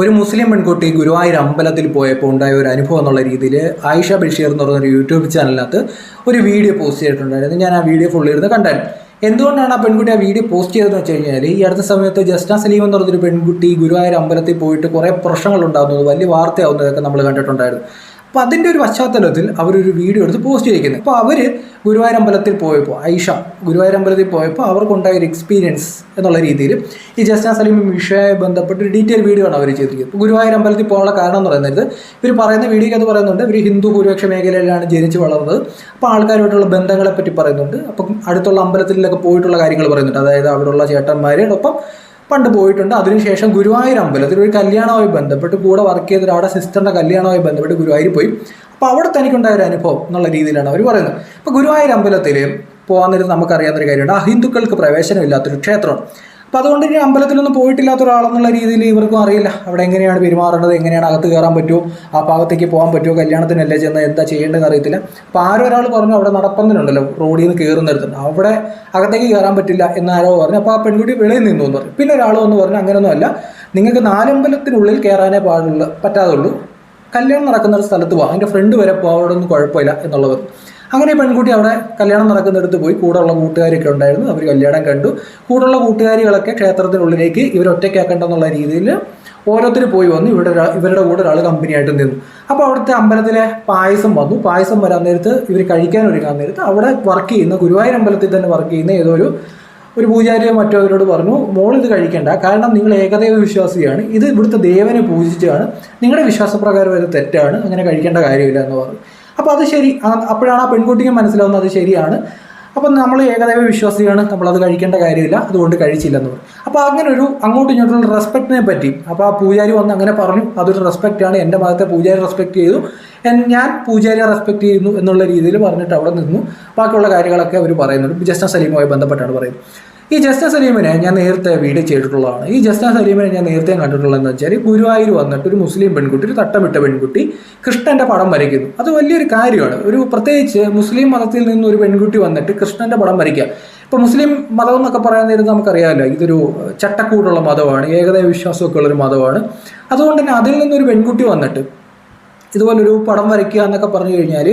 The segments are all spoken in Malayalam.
ഒരു മുസ്ലിം പെൺകുട്ടി ഗുരുവായൂർ അമ്പലത്തിൽ പോയപ്പോൾ ഉണ്ടായ ഒരു അനുഭവം എന്നുള്ള രീതിയിൽ ആയിഷ ബഷീർ എന്ന് പറഞ്ഞൊരു യൂട്യൂബ് ചാനലിനകത്ത് ഒരു വീഡിയോ പോസ്റ്റ് ചെയ്തിട്ടുണ്ടായിരുന്നു. ഞാൻ ആ വീഡിയോ ഫുള്ള് ഇരുന്ന് കണ്ടായിരുന്നു. എന്തുകൊണ്ടാണ് ആ പെൺകുട്ടി ആ വീഡിയോ പോസ്റ്റ് ചെയ്തതെന്ന് വെച്ച് കഴിഞ്ഞാൽ ഈ അടുത്ത സമയത്ത് ജസ്ന സലീം എന്ന് പറഞ്ഞൊരു പെൺകുട്ടി ഗുരുവായൂർ അമ്പലത്തിൽ പോയിട്ട് കുറേ പ്രശ്നങ്ങൾ ഉണ്ടാകുന്നത് വലിയ വാർത്തയാവുന്നതൊക്കെ നമ്മൾ കണ്ടിട്ടുണ്ടായിരുന്നു. അപ്പോൾ അതിന്റെ ഒരു പശ്ചാത്തലത്തിൽ അവരൊരു വീഡിയോ എടുത്ത് പോസ്റ്റ് ചെയ്തിരിക്കുന്നത് അപ്പോൾ അവർ ഗുരുവായൂർ അമ്പലത്തിൽ പോയപ്പോൾ ഐഷ ഗുരുവായൂർ അമ്പലത്തിൽ പോയപ്പോൾ അവർക്കുണ്ടായ ഒരു എക്സ്പീരിയൻസ് എന്നുള്ള രീതിയിൽ ഈ ജസ്ന സലീം വിഷയമായി ബന്ധപ്പെട്ട് ഒരു ഡീറ്റെയിൽ വീഡിയോ ആണ് അവർ ചെയ്തിരിക്കുന്നത്. ഇപ്പോൾ ഗുരുവായൂർ അമ്പലത്തിൽ പോകാനുള്ള കാരണം എന്ന് പറയുന്നത് ഇവർ പറയുന്ന വീഡിയോയ്ക്ക് അത് പറയുന്നുണ്ട് ഇവർ ഹിന്ദു ഭൂരിപക്ഷ മേഖലയിലാണ് ജനിച്ച് വളർന്നത്. അപ്പോൾ ആൾക്കാരുമായിട്ടുള്ള ബന്ധങ്ങളെ പറ്റി പറയുന്നുണ്ട്. അപ്പം അടുത്തുള്ള അമ്പലത്തിലൊക്കെ പോയിട്ടുള്ള കാര്യങ്ങൾ പറയുന്നുണ്ട്. അതായത് അവിടെയുള്ള ചേട്ടന്മാരോടൊപ്പം പണ്ട് പോയിട്ടുണ്ട്. അതിനുശേഷം ഗുരുവായൂർ അമ്പലത്തിൽ ഒരു കല്യാണവുമായി ബന്ധപ്പെട്ട് കൂടെ വർക്ക് ചെയ്ത അവിടെ സിസ്റ്ററിന്റെ കല്യാണവുമായി ബന്ധപ്പെട്ട് ഗുരുവായൂർ പോയി. അപ്പോൾ അവിടെ തനിക്കുണ്ടായ ഒരു അനുഭവം എന്നുള്ള രീതിയിലാണ് അവർ പറയുന്നത്. അപ്പോൾ ഗുരുവായൂർ അമ്പലത്തിൽ പോകാൻ നേരം നമുക്കറിയാവുന്നൊരു കാര്യമുണ്ട്. അഹിന്ദുക്കൾക്ക് പ്രവേശനമില്ലാത്തൊരു ക്ഷേത്രമാണ് അപ്പോൾ അതുകൊണ്ട് ഇനി അമ്പലത്തിലൊന്നും പോയിട്ടില്ലാത്ത ഒരാളെന്നുള്ള രീതിയിൽ ഇവർക്കും അറിയില്ല. അവിടെ എങ്ങനെയാണ് പെരുമാറേണ്ടത്? എങ്ങനെയാണ് അകത്ത് കയറാൻ പറ്റുമോ? ആ ഭാഗത്തേക്ക് പോകാൻ പറ്റുമോ? കല്യാണത്തിനല്ലേ ചെന്ന് എന്താ ചെയ്യേണ്ടതെന്ന് അറിയത്തില്ല. അപ്പോൾ ആരോ ഒരാൾ പറഞ്ഞു അവിടെ നടപ്പന്തലുണ്ടല്ലോ റോഡിൽ നിന്ന് കയറുന്നിടത്തുണ്ട് അവിടെ അകത്തേക്ക് കയറാൻ പറ്റില്ല എന്ന് ആരോ പറഞ്ഞു. അപ്പോൾ ആ പെൺകുട്ടി വെളിയിൽ നിന്നു എന്ന് പറഞ്ഞു. പിന്നെ ഒരാൾ വന്ന് പറഞ്ഞു അങ്ങനെയൊന്നുമല്ല. നിങ്ങൾക്ക് നാലമ്പലത്തിനുള്ളിൽ കയറാനേ പാടുള്ളൂ പറ്റാതുള്ളൂ. കല്യാണം നടക്കുന്ന ഒരു സ്ഥലത്ത് പോകാം അതിന്റെ ഫ്രണ്ട് വരെ പോകാം അവിടെ ഒന്നും കുഴപ്പമില്ല എന്നുള്ളത് അങ്ങനെ പെൺകുട്ടി അവിടെ കല്യാണം നടക്കുന്നിടത്ത് പോയി. കൂടെയുള്ള കൂട്ടുകാരൊക്കെ ഉണ്ടായിരുന്നു. അവർ കല്യാണം കണ്ടു. കൂടെയുള്ള കൂട്ടുകാരികളൊക്കെ ക്ഷേത്രത്തിനുള്ളിലേക്ക് ഇവർ ഒറ്റയ്ക്കാക്കണ്ടെന്നുള്ള രീതിയിൽ ഓരോരുത്തർ പോയി വന്നു. ഇവിടെ ഒരാ- ഇവരുടെ കൂടെ ഒരാൾ കമ്പനിയായിട്ട് നിന്നു. അപ്പോൾ അവിടുത്തെ അമ്പലത്തിലെ പായസം വന്നു. പായസം വരാൻ നേരത്ത് ഇവർ കഴിക്കാൻ ഒരുങ്ങാൻ നേരത്ത് അവിടെ വർക്ക് ചെയ്യുന്ന ഗുരുവായൂർ അമ്പലത്തിൽ തന്നെ വർക്ക് ചെയ്യുന്ന ഏതോ ഒരു ഒരു പൂജാരിയോ മറ്റോ അവരോട് പറഞ്ഞു മോൾ ഇത് കഴിക്കണ്ട. കാരണം നിങ്ങൾ ഏകദൈവ വിശ്വാസിയാണ്. ഇത് ഇവിടുത്തെ ദേവനെ പൂജിച്ചാണ്. നിങ്ങളുടെ വിശ്വാസപ്രകാരം ഇത് തെറ്റാണ്. അങ്ങനെ കഴിക്കേണ്ട കാര്യമില്ല എന്ന് പറഞ്ഞു. അപ്പോൾ അത് ശരി. അപ്പോഴാണ് ആ പെൺകുട്ടിക്ക് മനസ്സിലാവുന്നത് അത് ശരിയാണ്. അപ്പം നമ്മൾ ഏകദൈവ വിശ്വാസിയാണ്. നമ്മളത് കഴിക്കേണ്ട കാര്യമില്ല. അതുകൊണ്ട് കഴിച്ചില്ലെന്ന് പറയും അപ്പോൾ അങ്ങനെ ഒരു അങ്ങോട്ടും ഇങ്ങോട്ടുള്ള റെസ്പെക്റ്റിനെ പറ്റി. അപ്പോൾ ആ പൂജാരി വന്ന് അങ്ങനെ പറഞ്ഞു. അതൊരു റെസ്പെക്റ്റാണ് എന്റെ ഭാഗത്തെ പൂജാരി റെസ്പെക്ട് ചെയ്തു. ഞാൻ പൂജാരിയെ റെസ്പെക്ട് ചെയ്യുന്നു എന്നുള്ള രീതിയിൽ പറഞ്ഞിട്ട് അവിടെ നിന്നു. ബാക്കിയുള്ള കാര്യങ്ങളൊക്കെ അവർ പറയുന്നുണ്ട്. ജസ്ന സലീമുമായി ബന്ധപ്പെട്ടാണ് പറയുന്നത്. ഈ ജസ്ന സലീമിനെ ഞാൻ നേരത്തെ വീഡിയോ ചെയ്തിട്ടുള്ളതാണ്. ഈ ജസ്ന സലീമിനെ ഞാൻ നേരത്തെ കണ്ടിട്ടുള്ളതെന്ന് വെച്ചാൽ ഗുരുവായൂർ വന്നിട്ട് ഒരു മുസ്ലിം പെൺകുട്ടി ഒരു തട്ടമിട്ട പെൺകുട്ടി കൃഷ്ണന്റെ പടം വരയ്ക്കുന്നു. അത് വലിയൊരു കാര്യമാണ്. ഒരു പ്രത്യേകിച്ച് മുസ്ലിം മതത്തിൽ നിന്ന് ഒരു പെൺകുട്ടി വന്നിട്ട് കൃഷ്ണന്റെ പടം വരയ്ക്കുക. ഇപ്പൊ മുസ്ലിം മതം എന്നൊക്കെ പറയാൻ നേരം നമുക്കറിയാമല്ലോ ഇതൊരു ചട്ടക്കൂടുള്ള മതമാണ് ഏകദൈവ വിശ്വാസമൊക്കെ ഉള്ളൊരു മതമാണ്. അതുകൊണ്ട് തന്നെ അതിൽ നിന്നൊരു പെൺകുട്ടി വന്നിട്ട് ഇതുപോലൊരു പടം വരയ്ക്കുക എന്നൊക്കെ പറഞ്ഞു കഴിഞ്ഞാൽ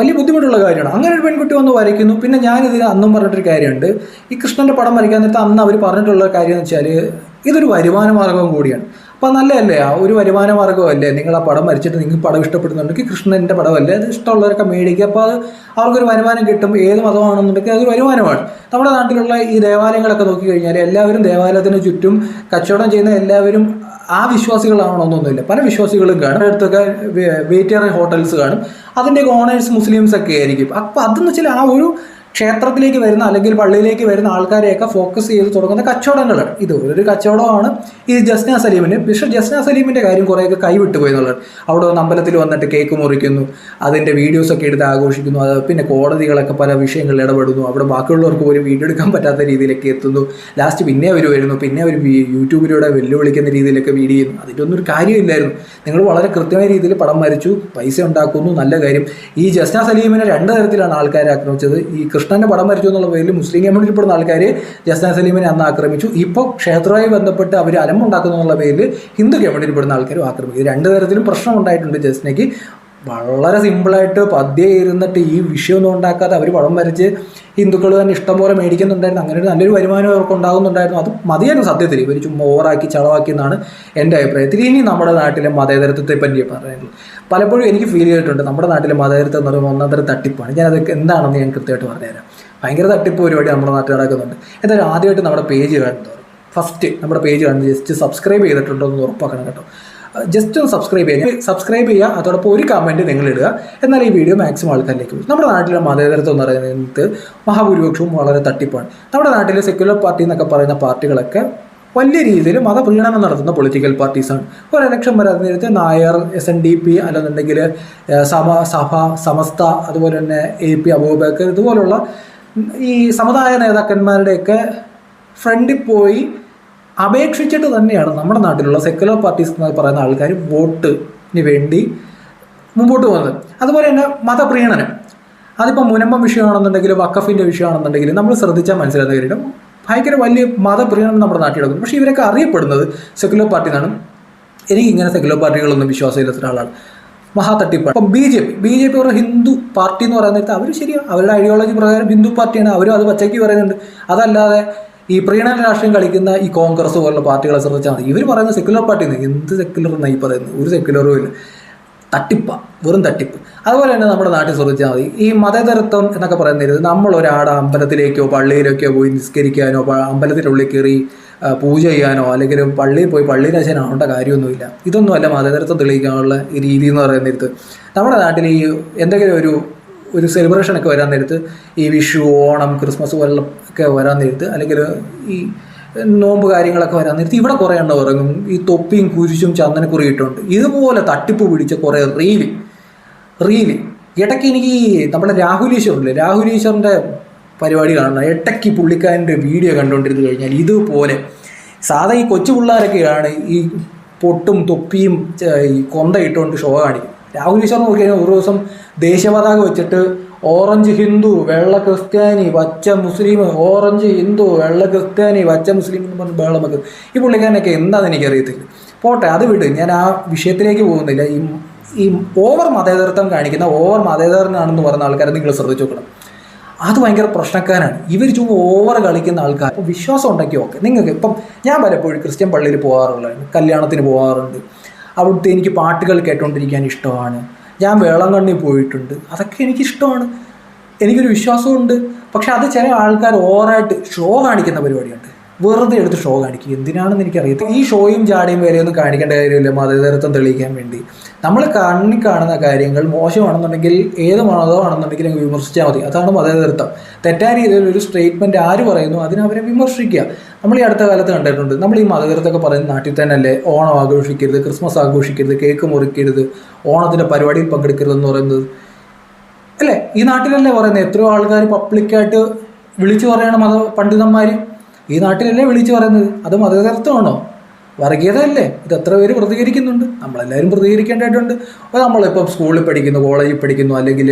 വലിയ ബുദ്ധിമുട്ടുള്ള കാര്യമാണ്. അങ്ങനെ ഒരു പെൺകുട്ടി വന്ന് വരയ്ക്കുന്നു. പിന്നെ ഞാനിത് അന്നും പറഞ്ഞിട്ടൊരു കാര്യമുണ്ട്. ഈ കൃഷ്ണന്റെ പടം വരയ്ക്കാൻ നേരത്തെ അന്ന് അവർ പറഞ്ഞിട്ടുള്ള കാര്യം എന്ന് വെച്ചാൽ ഇതൊരു വരുമാന മാർഗവും കൂടിയാണ്. അപ്പോൾ നല്ലതല്ലേ? ആ ഒരു വരുമാന മാർഗമല്ലേ? നിങ്ങൾ ആ പടം വരച്ചിട്ട് നിങ്ങൾക്ക് പടം ഇഷ്ടപ്പെടുന്നുണ്ടെങ്കിൽ കൃഷ്ണന്റെ പടമല്ലേ? അത് ഇഷ്ടമുള്ളവരൊക്കെ മേടിക്കുക. അപ്പോൾ അത് അവർക്കൊരു വരുമാനം കിട്ടും. ഏത് മതമാണെന്നുണ്ടെങ്കിൽ അതൊരു വരുമാനമാണ്. നമ്മുടെ നാട്ടിലുള്ള ഈ ദേവാലയങ്ങളൊക്കെ നോക്കിക്കഴിഞ്ഞാൽ എല്ലാവരും ദേവാലയത്തിന് ചുറ്റും കച്ചവടം ചെയ്യുന്ന എല്ലാവരും ആ വിശ്വാസികളാണോന്നൊന്നുമില്ല പല വിശ്വാസികളും കാണും. അടുത്തൊക്കെ വെയിറ്റേറിയ ഹോട്ടൽസ് കാണും. അതിന്റെയൊക്കെ ഓണേഴ്സ് മുസ്ലിംസ് ഒക്കെ ആയിരിക്കും. അപ്പോൾ അതെന്ന് വെച്ചാൽ ആ ഒരു ക്ഷേത്രത്തിലേക്ക് വരുന്ന അല്ലെങ്കിൽ പള്ളിയിലേക്ക് വരുന്ന ആൾക്കാരെയൊക്കെ ഫോക്കസ് ചെയ്ത് തുടങ്ങുന്ന കച്ചവടങ്ങളാണ് ഇത് ഒരു കച്ചവടമാണ്. ഇത് ജസ്ന സലീമിന് പക്ഷെ ജസ്ന സലീമിന്റെ കാര്യം കുറേയൊക്കെ കൈവിട്ടു പോയി എന്നുള്ളത്. അവിടെ വന്ന് അമ്പലത്തിൽ വന്നിട്ട് കേക്ക് മുറിക്കുന്നു. അതിന്റെ വീഡിയോസൊക്കെ എടുത്ത് ആഘോഷിക്കുന്നു. അത് പിന്നെ കോടതികളൊക്കെ പല വിഷയങ്ങളിൽ ഇടപെടുന്നു. അവിടെ ബാക്കിയുള്ളവർക്ക് പോലും വീഡിയോ എടുക്കാൻ പറ്റാത്ത രീതിയിലൊക്കെ എത്തുന്നു. ലാസ്റ്റ് പിന്നെ അവർ വരുന്നു. പിന്നെ അവർ യൂട്യൂബിലൂടെ വെല്ലുവിളിക്കുന്ന രീതിയിലൊക്കെ വീഡിയോ ചെയ്യുന്നു. അതിന്റെ ഒന്നും ഒരു കാര്യമില്ലായിരുന്നു. നിങ്ങൾ വളരെ കൃത്യമായ രീതിയിൽ പടം വരച്ചു പൈസ ഉണ്ടാക്കുന്നു. നല്ല കാര്യം. ഈ ജസ്ന സലീമിനെ രണ്ട് തരത്തിലാണ് ആൾക്കാരെ ആക്രമിച്ചത്. ഈ കൃഷ്ണന്റെ പടം വരച്ചു എന്നുള്ള പേരിൽ മുസ്ലിം കമ്മ്യൂണിറ്റിപ്പെടുന്ന ആൾക്കാർ ജസ്ന സലീമിനെ അന്ന് ആക്രമിച്ചു. ഇപ്പോൾ ക്ഷേത്രവുമായി ബന്ധപ്പെട്ട് അവർ അലമുണ്ടാക്കുന്നു എന്നുള്ള പേരിൽ ഹിന്ദു കമ്മ്യൂണിറ്റിപ്പെടുന്ന ആൾക്കാരും ആക്രമിക്കും. രണ്ട് തരത്തിലും പ്രശ്നം ഉണ്ടായിട്ടുണ്ട് ജസ്നയ്ക്ക് വളരെ സിമ്പിളായിട്ട് പദ്യ ഇരുന്നിട്ട് ഈ വിഷയമൊന്നും ഉണ്ടാക്കാതെ അവർ പടം വരച്ച് ഹിന്ദുക്കൾ തന്നെ ഇഷ്ടംപോലെ മേടിക്കുന്നുണ്ടായിരുന്നു. അങ്ങനെ ഒരു നല്ലൊരു വരുമാനം അവർക്ക് ഉണ്ടാകുന്നുണ്ടായിരുന്നു. അത് മതിയായിരുന്നു സത്യത്തിൽ. ഇവർ ചുമ്മാ ഓവറാക്കി ചളവാക്കി എന്നാണ് എന്റെ അഭിപ്രായത്തിൽ ഇനി നമ്മുടെ നാട്ടിലെ മതേതരത്വത്തെ പറ്റി പറയുന്നത് പലപ്പോഴും എനിക്ക് ഫീൽ ചെയ്തിട്ടുണ്ട്. നമ്മുടെ നാട്ടിലെ മതേതരത്വം എന്ന് പറയുമ്പോൾ ഒന്നാന്തരം തട്ടിപ്പാണ്. ഞാൻ അതൊക്കെ എന്താണെന്ന് ഞാൻ കൃത്യമായിട്ട് പറഞ്ഞുതരാം. ഭയങ്കര തട്ടിപ്പ് പരിപാടി നമ്മുടെ നാട്ടിൽ നടക്കുന്നുണ്ട്. എന്തായാലും ആദ്യമായിട്ട് നമ്മുടെ പേജ് കാണുന്നത് ഫസ്റ്റ് നമ്മുടെ പേജ് കാണുന്നത് ജസ്റ്റ് സബ്സ്ക്രൈബ് ചെയ്തിട്ടുണ്ടോ എന്ന് ഉറപ്പാക്കണം കേട്ടോ. ജസ്റ്റ് ഒന്ന് സബ്സ്ക്രൈബ് ചെയ്യുക സബ്സ്ക്രൈബ് ചെയ്യുക അതോടൊപ്പം ഒരു കമന്റ് നിങ്ങൾ ഇടുക. എന്നാൽ ഈ വീഡിയോ മാക്സിമം ആൾക്കാരിലേക്ക് നമ്മുടെ നാട്ടിലെ മതേതരത്വം എന്ന് പറയുന്നത് മഹാഭൂരിപക്ഷവും വളരെ തട്ടിപ്പാണ്. നമ്മുടെ നാട്ടിലെ സെക്യുലർ പാർട്ടി എന്നൊക്കെ പറയുന്ന പാർട്ടികളൊക്കെ വലിയ രീതിയിൽ മതപ്രീണനം നടത്തുന്ന പൊളിറ്റിക്കൽ പാർട്ടീസാണ് ഒരു ഇലക്ഷൻ വരാതെ നേരത്തെ Nair S N D P അല്ലെന്നുണ്ടെങ്കിൽ സമ സഭ സമസ്ത അതുപോലെ തന്നെ എ പി അബൂബക്കർ ഇതുപോലുള്ള ഈ സമുദായ നേതാക്കന്മാരുടെയൊക്കെ ഫ്രണ്ടിൽ പോയി അപേക്ഷിച്ചിട്ട് തന്നെയാണ് നമ്മുടെ നാട്ടിലുള്ള സെക്കുലർ പാർട്ടീസ് എന്ന് പറയുന്ന ആൾക്കാർ വോട്ടിന് വേണ്ടി മുമ്പോട്ട് പോകുന്നത്. അതുപോലെ തന്നെ മതപ്രീണനം. അതിപ്പോൾ മുനമ്പം വിഷയമാണെന്നുണ്ടെങ്കിലും വക്കഫിന്റെ വിഷയമാണെന്നുണ്ടെങ്കിലും നമ്മൾ ശ്രദ്ധിച്ചാൽ മനസ്സിലാകുന്ന കാര്യം ഭയങ്കര വലിയ മതപ്രീണനം നമ്മുടെ നാട്ടിൽ നടക്കുന്നു. പക്ഷേ ഇവരൊക്കെ അറിയപ്പെടുന്നത് സെക്കുലർ പാർട്ടി എന്നാണ് എനിക്ക് ഇങ്ങനെ സെക്കുലർ പാർട്ടികളൊന്നും വിശ്വാസമില്ലാത്ത ഒരാളാണ് മഹാ തട്ടിപ്പാണ് അപ്പം B J P. B J P ഒരു ഹിന്ദു പാർട്ടി എന്ന് പറയുന്ന നേരത്തെ അവർ ശരിയാണ് അവരുടെ ഐഡിയോളജി പ്രകാരം ഹിന്ദു പാർട്ടിയാണ്. അവരും അത് പച്ചയ്ക്ക് പറയുന്നുണ്ട്. അതല്ലാതെ ഈ പ്രീണന രാഷ്ട്രീയം കളിക്കുന്ന ഈ കോൺഗ്രസ് പോലുള്ള പാർട്ടികളെ ശ്രദ്ധിച്ചാൽ മതി. ഇവർ പറയുന്ന സെക്യുലർ പാർട്ടി എന്ത് സെക്യുലർ എന്നായി പറയുന്നത്? ഒരു സെക്യുലറും ഇല്ല. തട്ടിപ്പ വെറും തട്ടിപ്പ്. അതുപോലെ തന്നെ നമ്മുടെ നാട്ടിൽ ശ്രദ്ധിച്ചാൽ മതി. ഈ മതതരത്വം എന്നൊക്കെ പറയുന്നത് നമ്മൾ ഒരാടെ അമ്പലത്തിലേക്കോ പള്ളിയിലേക്കോ പോയി നിസ്കരിക്കാനോ അമ്പലത്തിനുള്ളിൽ കയറി പൂജ ചെയ്യാനോ അല്ലെങ്കിൽ പള്ളിയിൽ പോയി പള്ളിയിൽ അച്ഛനാവേണ്ട കാര്യമൊന്നുമില്ല. ഇതൊന്നുമല്ല മതതരത്വം തെളിയിക്കാനുള്ള രീതി എന്ന് പറയുന്ന നേരത്ത് നമ്മുടെ നാട്ടിൽ ഈ എന്തെങ്കിലും ഒരു ഒരു സെലിബ്രേഷൻ ഒക്കെ വരാൻ നേരത്ത് ഈ വിഷു ഓണം ക്രിസ്മസ് പോലുള്ള ഒക്കെ വരാൻ നേരത്ത് അല്ലെങ്കിൽ ഈ നോമ്പ് കാര്യങ്ങളൊക്കെ വരാൻ നേരത്ത് ഇവിടെ കുറേ എണ്ണം ഇറങ്ങും. ഈ തൊപ്പിയും കുരിശും ചന്ദനക്കുറി ഇട്ടുണ്ട്. ഇതുപോലെ തട്ടിപ്പ് പിടിച്ച കുറേ റീൽ റീൽ. ഇടയ്ക്ക് എനിക്ക് നമ്മുടെ രാഹുൽ ഈശ്വറില്ലേ രാഹുൽ ഈശ്വറിന്റെ പരിപാടി കാണണം ഇടയ്ക്ക് പുള്ളിക്കാരന്റെ വീഡിയോ കണ്ടുകൊണ്ടിരുന്നു കഴിഞ്ഞാൽ ഇതുപോലെ. സാധാ ഈ കൊച്ചു പിള്ളേരൊക്കെയാണ് ഈ പൊട്ടും തൊപ്പിയും ഈ കൊന്ത ഇട്ടുകൊണ്ട് ഷോ കാണിക്കും രാഹുൽ ഈശ്വർ നോക്കിയാൽ ഒരു ദിവസം ദേശീയപതാക വെച്ചിട്ട് ഓറഞ്ച് ഹിന്ദു വെള്ള ക്രിസ്ത്യാനി പച്ച മുസ്ലിം ഓറഞ്ച് ഹിന്ദു വെള്ള ക്രിസ്ത്യാനി പച്ച മുസ്ലിം എന്ന് പറഞ്ഞ് ബഹളം വെക്കും. ഈ പുള്ളിക്കാരനൊക്കെ എന്താണെന്ന് എനിക്കറിയത്തില്ല. പോട്ടെ അത് വിട്. ഞാൻ ആ വിഷയത്തിലേക്ക് പോകുന്നില്ല. ഈ ഈ ഓവർ മതേതരത്വം കാണിക്കുന്ന ഓവർ മതേതരനാണെന്ന് പറയുന്ന ആൾക്കാരെ നിങ്ങൾ ശ്രദ്ധിച്ചു നോക്കണം. അത് ഭയങ്കര പ്രശ്നക്കാരാണ്. ഇവർ ചുമ്മാ ഓവർ കളിക്കുന്ന ആൾക്കാർ വിശ്വാസം ഉണ്ടെങ്കിൽ ഓക്കെ. നിങ്ങൾക്ക് ഇപ്പം ഞാൻ പലപ്പോഴും ക്രിസ്ത്യൻ പള്ളിയിൽ പോകാറുള്ളതാണ്. കല്യാണത്തിന് പോകാറുണ്ട്. അവിടുത്തെ എനിക്ക് പാട്ടുകൾ കേട്ടുകൊണ്ടിരിക്കാൻ ഇഷ്ടമാണ്. ഞാൻ വേളങ്കണ്ണി പോയിട്ടുണ്ട്. അതൊക്കെ എനിക്കിഷ്ടമാണ്. എനിക്കൊരു വിശ്വാസമുണ്ട് പക്ഷെ അത് ചില ആൾക്കാർ ഓവറായിട്ട് ഷോ കാണിക്കുന്ന പരിപാടിയുണ്ട്. വെറുതെ എടുത്ത് ഷോ കാണിക്കും. എന്തിനാണെന്ന് എനിക്കറിയത്തില്ല. ഈ ഷോയും ചാടിയും വരെയൊന്നും കാണിക്കേണ്ട കാര്യമില്ല. മതേതരത്വം തെളിയിക്കാൻ വേണ്ടി. നമ്മൾ കണ്ണി കാണുന്ന കാര്യങ്ങൾ മോശമാണെന്നുണ്ടെങ്കിൽ ഏത് മതമാണെന്നുണ്ടെങ്കിൽ അങ്ങ് വിമർശിച്ചാൽ മതി. അതാണ് മതേതരത്വം. തെറ്റായ രീതിയിൽ ഒരു സ്റ്റേറ്റ്മെന്റ് ആര് പറയുന്നു അതിനവരെ വിമർശിക്കുക. നമ്മൾ ഈ അടുത്ത കാലത്ത് കണ്ടിട്ടുണ്ട്. നമ്മൾ ഈ മതേതരത്തൊക്കെ പറയുന്ന നാട്ടിൽ തന്നെ അല്ലേ ഓണം ആഘോഷിക്കരുത് ക്രിസ്മസ് ആഘോഷിക്കരുത് കേക്ക് മുറിക്കരുത് ഓണത്തിന്റെ പരിപാടിയിൽ പങ്കെടുക്കരുത് എന്ന് പറയുന്നത്. അല്ലേ? ഈ നാട്ടിലല്ലേ പറയുന്നത്? എത്രയോ ആൾക്കാർ പബ്ലിക്കായിട്ട് വിളിച്ചു പറയണം മത പണ്ഡിതന്മാർ ഈ നാട്ടിലല്ലേ വിളിച്ചു പറയുന്നത്? അത് മതതരത്വമാണോ? വർഗീയതയല്ലേ? ഇത് എത്ര പേര് പ്രതികരിക്കുന്നുണ്ട്? നമ്മളെല്ലാവരും പ്രതികരിക്കേണ്ടതായിട്ടുണ്ട്. നമ്മളിപ്പം സ്കൂളിൽ പഠിക്കുന്നു കോളേജിൽ പഠിക്കുന്നു അല്ലെങ്കിൽ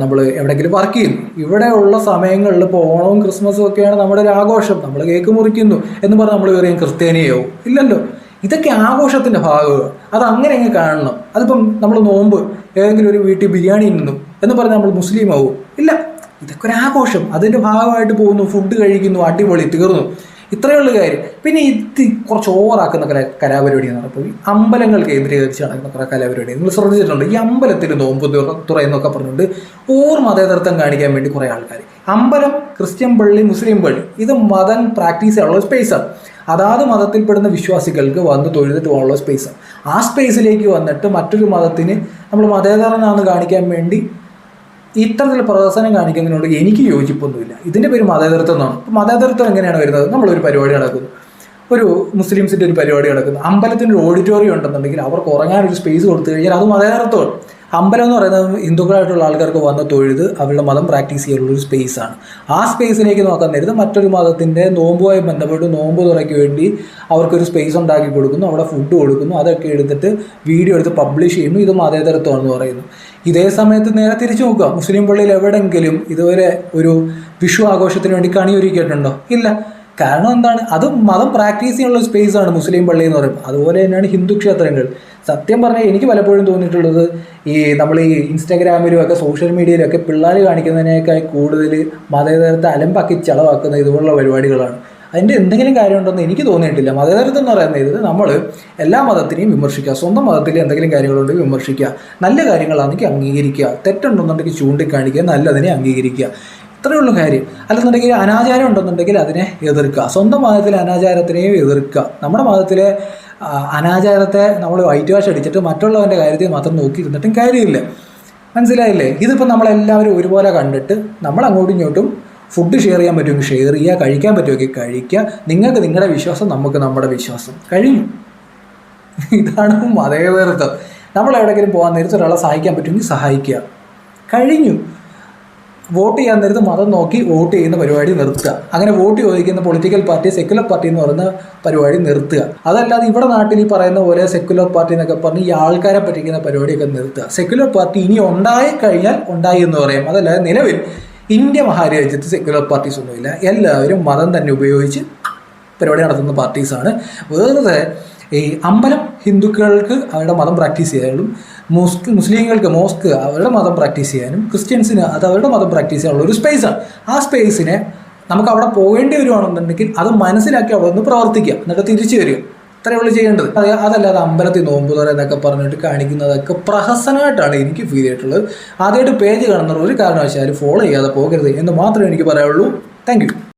നമ്മൾ എവിടെയെങ്കിലും വർക്ക് ചെയ്യുന്നു. ഇവിടെ ഉള്ള സമയങ്ങളിൽ ഇപ്പോൾ ഓണവും ക്രിസ്മസും ഒക്കെയാണ് നമ്മുടെ ഒരു ആഘോഷം. നമ്മൾ കേക്ക് മുറിക്കുന്നു എന്ന് പറഞ്ഞാൽ നമ്മൾ വേറെയും ക്രിസ്ത്യാനിയോ ഇല്ലല്ലോ. ഇതൊക്കെ ആഘോഷത്തിന്റെ ഭാഗമാണ്. അത് അങ്ങനെ അങ്ങ് കാണണം. അതിപ്പം നമ്മൾ നോമ്പ് ഏതെങ്കിലും ഒരു വീട്ടിൽ ബിരിയാണി നിന്നു എന്ന് പറഞ്ഞാൽ നമ്മൾ മുസ്ലിം ആവും ഇല്ല. ഇതൊക്കെ ഒരു ആഘോഷം. അതിന്റെ ഭാഗമായിട്ട് പോകുന്നു ഫുഡ് കഴിക്കുന്നു അടിപൊളി തീർന്നു. ഇത്രയേ ഉള്ളൂ കാര്യം. പിന്നെ ഇത് കുറച്ച് ഓവറാക്കുന്ന കല കലാപരിപാടി എന്ന് പറയുമ്പോൾ ഈ അമ്പലങ്ങൾ കേന്ദ്രീകരിച്ച് നടക്കുന്ന കുറേ കലാപരിപാടി. നിങ്ങൾ ശ്രദ്ധിച്ചിട്ടുണ്ട് ഈ അമ്പലത്തിൽ നോമ്പ് തുറ- തുറയെന്നൊക്കെ പറഞ്ഞുകൊണ്ട് ഓർ മതേതരത്വം കാണിക്കാൻ വേണ്ടി കുറേ ആൾക്കാർ അമ്പലം ക്രിസ്ത്യൻ പള്ളി മുസ്ലിം പള്ളി ഇത് മതം പ്രാക്ടീസ് ചെയ്യാനുള്ള സ്പേസാണ്. അതാത് മതത്തിൽപ്പെടുന്ന വിശ്വാസികൾക്ക് വന്ന് തൊഴുതിട്ട് പോകാനുള്ള സ്പേസാണ്. ആ സ്പേസിലേക്ക് വന്നിട്ട് മറ്റൊരു മതത്തിന് നമ്മൾ മതേതരനാണെന്ന് കാണിക്കാൻ വേണ്ടി ഇത്തരത്തിൽ പ്രദർശനം കാണിക്കുന്നതിനോട് എനിക്ക് യോജിപ്പൊന്നുമില്ല. ഇതിന്റെ പേര് മതേതൃത്വം എന്നാണ്. അപ്പോൾ മതേതൃത്വം എങ്ങനെയാണ് വരുന്നത്? നമ്മളൊരു പരിപാടി നടക്കുന്നു. ഒരു മുസ്ലിംസിന്റെ ഒരു പരിപാടി നടക്കുന്നു. അമ്പലത്തിന്റെ ഒരു ഓഡിറ്റോറിയം ഉണ്ടെന്നുണ്ടെങ്കിൽ അവർക്ക് ഉറങ്ങാനൊരു സ്പേസ് കൊടുത്തു കഴിഞ്ഞാൽ അത് മതേതരത്വമാണ്. അമ്പലം എന്ന് പറയുന്നത് ഹിന്ദുക്കളായിട്ടുള്ള ആൾക്കാർക്ക് വന്ന് തൊഴുത് അവരുടെ മതം പ്രാക്ടീസ് ചെയ്യാനുള്ള ഒരു സ്പേസാണ് ആ സ്പേസിലേക്ക് നോക്കാൻ നേരത്ത് മറ്റൊരു മതത്തിന്റെ നോമ്പുമായി ബന്ധപ്പെട്ട് നോമ്പ് തുറയ്ക്ക് വേണ്ടി അവർക്കൊരു സ്പേസ് ഉണ്ടാക്കി കൊടുക്കുന്നു. അവിടെ ഫുഡ് കൊടുക്കുന്നു. അതൊക്കെ എടുത്തിട്ട് വീഡിയോ എടുത്ത് പബ്ലിഷ് ചെയ്യുന്നു. ഇത് മതേതരത്വമാണെന്ന് പറയുന്നു. ഇതേ സമയത്ത് നേരെ തിരിച്ചു നോക്കുക. മുസ്ലിം പള്ളിയിൽ എവിടെയെങ്കിലും ഇതുവരെ ഒരു വിഷു ആഘോഷത്തിന് വേണ്ടി കണിയൊരുക്കിയിട്ടുണ്ടോ ഇല്ല. കാരണം എന്താണ്? അത് മതം പ്രാക്ടീസ് ചെയ്യാനുള്ള സ്പേസ് ആണ് മുസ്ലിം പള്ളി എന്ന് പറയുന്നത് അതുപോലെ തന്നെയാണ് ഹിന്ദു ക്ഷേത്രങ്ങൾ. സത്യം പറഞ്ഞാൽ എനിക്ക് പലപ്പോഴും തോന്നിയിട്ടുള്ളത് ഈ നമ്മൾ ഈ ഇൻസ്റ്റാഗ്രാമിലും ഒക്കെ സോഷ്യൽ മീഡിയയിലും ഒക്കെ പിള്ളേർ കാണിക്കുന്നതിനേക്കാൾ കൂടുതൽ മതേതരത്തെ അലമ്പാക്കി ചെലവാക്കുന്ന ഇതുപോലുള്ള പരിപാടികളാണ്. അതിന്റെ എന്തെങ്കിലും കാര്യമുണ്ടെന്ന് എനിക്ക് തോന്നിയിട്ടില്ല. മതേതരത്വം എന്ന് പറയുന്നത് ഇത് നമ്മൾ എല്ലാ മതത്തിനെയും വിമർശിക്കുക സ്വന്തം മതത്തിൽ എന്തെങ്കിലും കാര്യങ്ങളുണ്ടെങ്കിൽ വിമർശിക്കുക നല്ല കാര്യങ്ങളാണെങ്കിൽ അംഗീകരിക്കുക തെറ്റുണ്ടെന്നുണ്ടെങ്കിൽ ചൂണ്ടിക്കാണിക്കുക നല്ലതിനെ അംഗീകരിക്കുക. ഇത്രയേ ഉള്ളൂ കാര്യം. അല്ലെന്നുണ്ടെങ്കിൽ അനാചാരം ഉണ്ടെന്നുണ്ടെങ്കിൽ അതിനെ എതിർക്കുക. സ്വന്തം മതത്തിലെ അനാചാരത്തിനെയും എതിർക്കുക. നമ്മുടെ മതത്തിലെ അനാചാരത്തെ നമ്മൾ വൈറ്റ് വാഷ് അടിച്ചിട്ട് മറ്റുള്ളവന്റെ കാര്യത്തിൽ മാത്രം നോക്കി ഇരുന്നിട്ടും കാര്യമില്ല. മനസ്സിലായില്ലേ? ഇതിപ്പോൾ നമ്മളെല്ലാവരും ഒരുപോലെ കണ്ടിട്ട് നമ്മൾ അങ്ങോട്ടും ഇങ്ങോട്ടും ഫുഡ് ഷെയർ ചെയ്യാൻ പറ്റുമെങ്കിൽ ഷെയർ ചെയ്യുക കഴിക്കാൻ പറ്റുമെങ്കിൽ കഴിക്കുക. നിങ്ങൾക്ക് നിങ്ങളുടെ വിശ്വാസം നമുക്ക് നമ്മുടെ വിശ്വാസം. കഴിയും ഇതാണ് മതേതരത്വം. നമ്മൾ എവിടെയെങ്കിലും പോകാൻ നേരത്തെ ഒരാളെ സഹായിക്കാൻ പറ്റുമെങ്കിൽ സഹായിക്കുക. കഴിഞ്ഞു. വോട്ട് ചെയ്യാൻ നേരത്ത് മതം നോക്കി വോട്ട് ചെയ്യുന്ന പരിപാടി നിർത്തുക. അങ്ങനെ വോട്ട് ചോദിക്കുന്ന പൊളിറ്റിക്കൽ പാർട്ടി സെക്യുലർ പാർട്ടി എന്ന് പറയുന്ന പരിപാടി നിർത്തുക. അതല്ലാതെ ഇവിടെ നാട്ടിൽ ഈ പറയുന്ന പോലെ സെക്യുലർ പാർട്ടി എന്നൊക്കെ പറഞ്ഞ് ഈ ആൾക്കാരെ പറ്റിക്കുന്ന പരിപാടിയൊക്കെ നിർത്തുക. സെക്യുലർ പാർട്ടി ഇനി ഉണ്ടായി കഴിഞ്ഞാൽ ഉണ്ടായി എന്ന് പറയാം. അതല്ലാതെ നിലവിൽ ഇന്ത്യ മഹാരാജ്യത്ത് സെക്യുലർ പാർട്ടീസ് ഒന്നുമില്ല. എല്ലാവരും മതം തന്നെ ഉപയോഗിച്ച് പരിപാടി നടത്തുന്ന പാർട്ടീസാണ് വേറെ ഈ അമ്പലം ഹിന്ദുക്കൾക്ക് അവരുടെ മതം പ്രാക്ടീസ് ചെയ്യാനും മുസ്ക് മുസ്ലിങ്ങൾക്ക് മോസ്ക് അവരുടെ മതം പ്രാക്ടീസ് ചെയ്യാനും ക്രിസ്ത്യൻസിന് അത് അവരുടെ മതം പ്രാക്ടീസ് ചെയ്യാനുള്ള ഒരു സ്പേസാണ് ആ. സ്പേസിനെ നമുക്ക് അവിടെ പോകേണ്ടി വരുവാണെന്നുണ്ടെങ്കിൽ അത് മനസ്സിലാക്കി അവിടെ നിന്ന് പ്രവർത്തിക്കുക. എന്നിട്ട് തിരിച്ചു വരിക. അത്രയേ ഉള്ളൂ ചെയ്യേണ്ടത്. അത് അതല്ലാതെ അമ്പലത്തിൽ നോമ്പ് തുറ എന്നൊക്കെ പറഞ്ഞിട്ട് കാണിക്കുന്നതൊക്കെ പ്രഹസനമായിട്ടാണ് എനിക്ക് ഫീൽ ചെയ്തിട്ടുള്ളത്. ആദ്യമായിട്ട് പേജ് കാണുന്നവർ ഒരു കാരണവശാലും ഫോളോ ചെയ്യാതെ പോകരുത് എന്ന് മാത്രമേ എനിക്ക് പറയാനുള്ളൂ. താങ്ക്